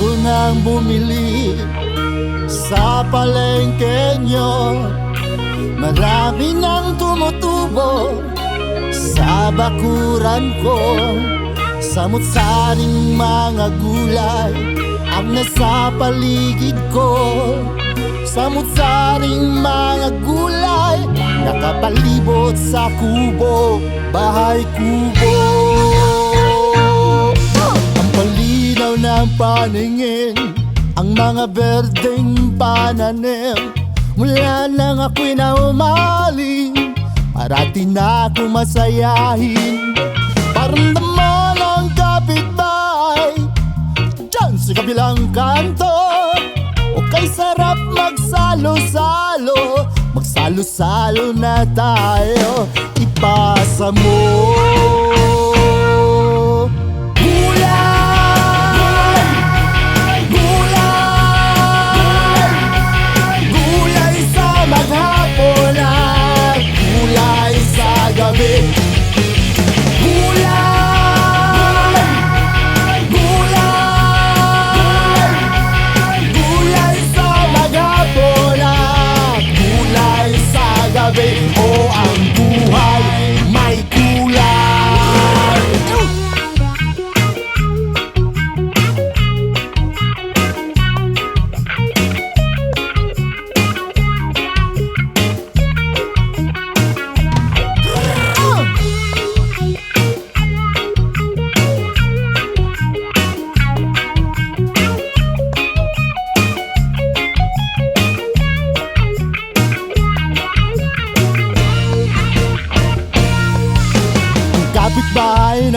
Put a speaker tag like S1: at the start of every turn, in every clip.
S1: ko nang bumili sa palengke nyo Marami nang tumutubo sa bakuran ko. Samot-saring mga gulay ang nasa paligid ko. Samot-saring mga gulay Nakapalibot sa kubo, bahay kubo ng paningin Ang mga berdeng pananim. Mula nang ako'y na umaling Parati na ako masayahin. Paramdaman ang kapitbahay Diyan sa kabilang kanto. O kay sarap magsalo-salo Magsalo-salo na tayo. Ipasa mo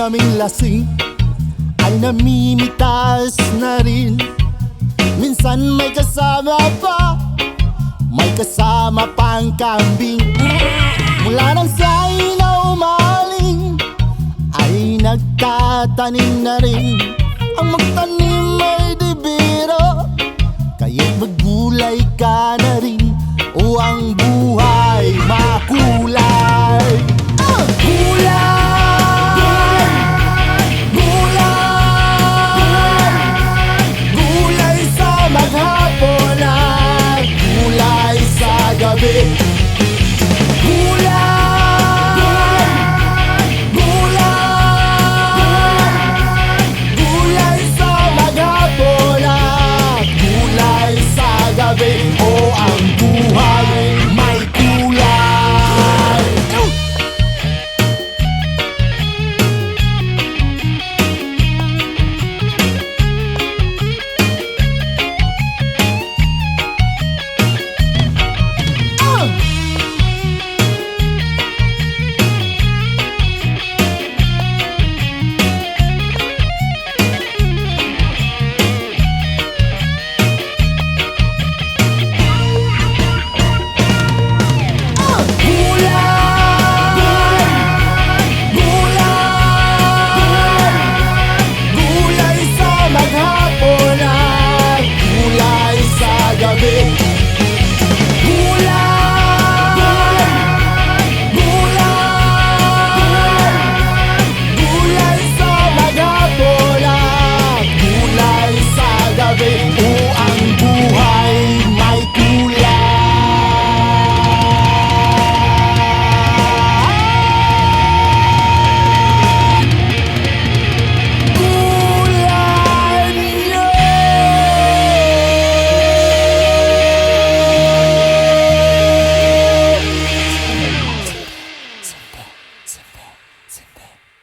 S1: naming lasing. Ay namimitas na rin. Minsan may kasama pa. May kasama pang kambing. Mula nang sa'yo na umaling Ay nagtatanim na rin. Ang magtanim ay di biro Kaya't maggulay ka gabi